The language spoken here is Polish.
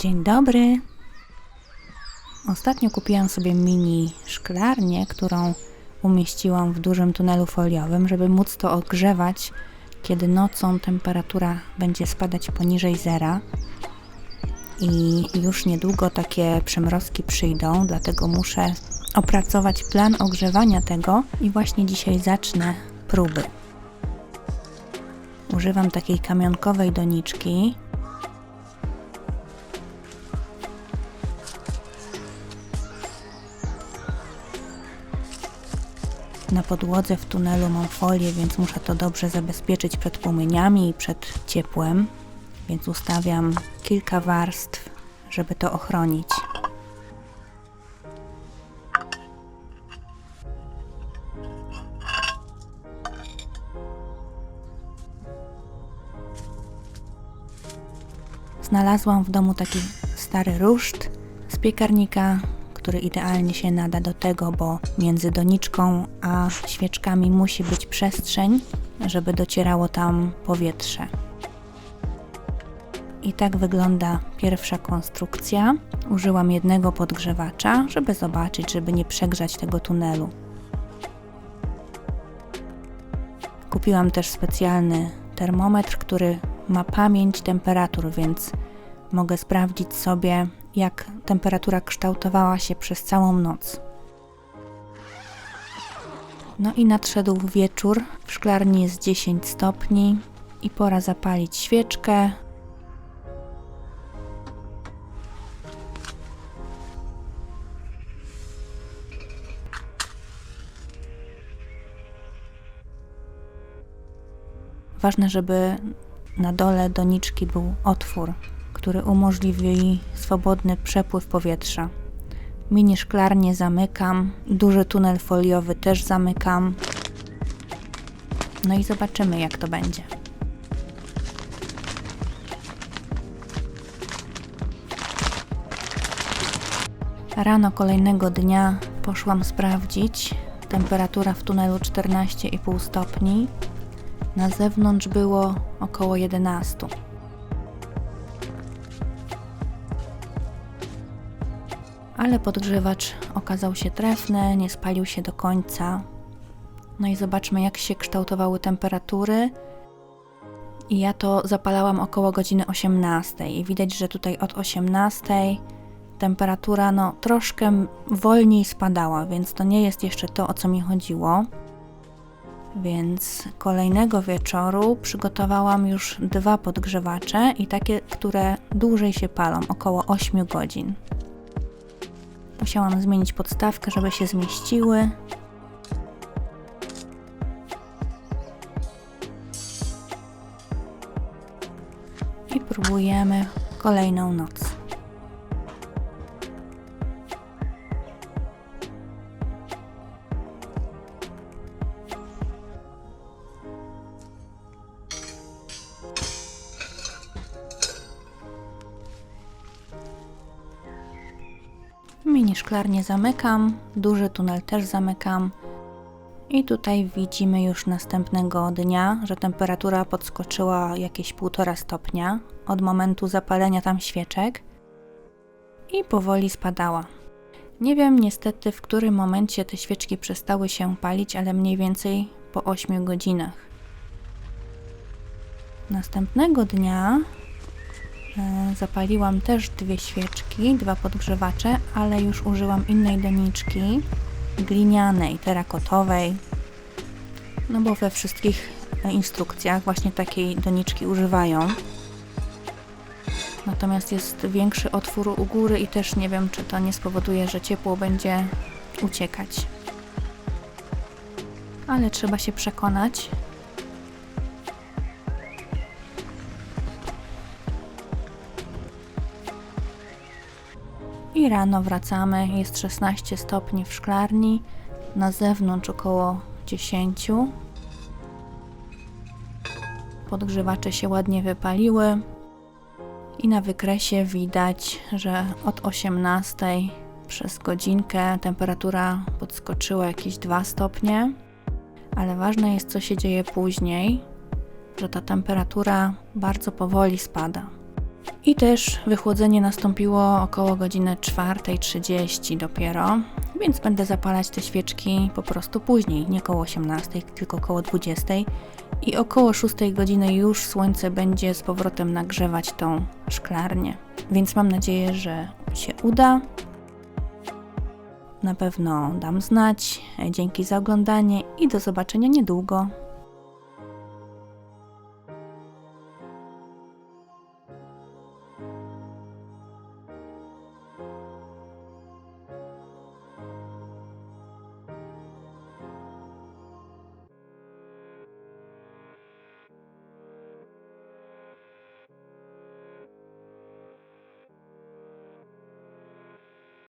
Dzień dobry. Ostatnio kupiłam sobie mini szklarnię, którą umieściłam w dużym tunelu foliowym, żeby móc to ogrzewać, kiedy nocą temperatura będzie spadać poniżej zera. I już niedługo takie przymrozki przyjdą, dlatego muszę opracować plan ogrzewania tego i właśnie dzisiaj zacznę próby. Używam takiej kamionkowej doniczki, Na podłodze w tunelu mam folię, więc muszę to dobrze zabezpieczyć przed płomieniami i przed ciepłem, więc ustawiam kilka warstw, żeby to ochronić. Znalazłam w domu taki stary ruszt z piekarnika, który idealnie się nada do tego, bo między doniczką a świeczkami musi być przestrzeń, żeby docierało tam powietrze. I tak wygląda pierwsza konstrukcja. Użyłam jednego podgrzewacza, żeby zobaczyć, żeby nie przegrzać tego tunelu. Kupiłam też specjalny termometr, który ma pamięć temperatur, więc mogę sprawdzić sobie, jak temperatura kształtowała się przez całą noc. No i nadszedł wieczór, w szklarni jest 10 stopni i pora zapalić świeczkę. Ważne, żeby na dole doniczki był otwór, który umożliwi swobodny przepływ powietrza. Mini szklarnię zamykam, duży tunel foliowy też zamykam. No i zobaczymy, jak to będzie. Rano kolejnego dnia poszłam sprawdzić. Temperatura w tunelu 14,5 stopni. Na zewnątrz było około 11. ale podgrzewacz okazał się trefny, nie spalił się do końca. No i zobaczmy, jak się kształtowały temperatury. I ja to zapalałam około godziny 18 i widać, że tutaj od 18 temperatura no troszkę wolniej spadała, więc to nie jest jeszcze to, o co mi chodziło. Więc kolejnego wieczoru przygotowałam już dwa podgrzewacze i takie, które dłużej się palą, około 8 godzin. Musiałam zmienić podstawkę, żeby się zmieściły. I próbujemy kolejną noc. Mini szklarnię zamykam, duży tunel też zamykam. I tutaj widzimy już następnego dnia, że temperatura podskoczyła jakieś 1,5 stopnia od momentu zapalenia tam świeczek i powoli spadała. Nie wiem niestety w którym momencie te świeczki przestały się palić, ale mniej więcej po 8 godzinach. Następnego dnia zapaliłam też dwie świeczki, dwa podgrzewacze, ale już użyłam innej doniczki, glinianej, terakotowej, no bo we wszystkich instrukcjach właśnie takiej doniczki używają. Natomiast jest większy otwór u góry i też nie wiem, czy to nie spowoduje, że ciepło będzie uciekać. Ale trzeba się przekonać, I rano wracamy, jest 16 stopni w szklarni, na zewnątrz około 10. Podgrzewacze się ładnie wypaliły i na wykresie widać, że od 18 przez godzinkę temperatura podskoczyła jakieś 2 stopnie, ale ważne jest co się dzieje później, że ta temperatura bardzo powoli spada. I też wychłodzenie nastąpiło około godziny 4.30 dopiero, więc będę zapalać te świeczki po prostu później, nie koło 18, tylko koło 20. I około 6 godziny już słońce będzie z powrotem nagrzewać tą szklarnię. Więc mam nadzieję, że się uda. Na pewno dam znać. Dzięki za oglądanie i do zobaczenia niedługo.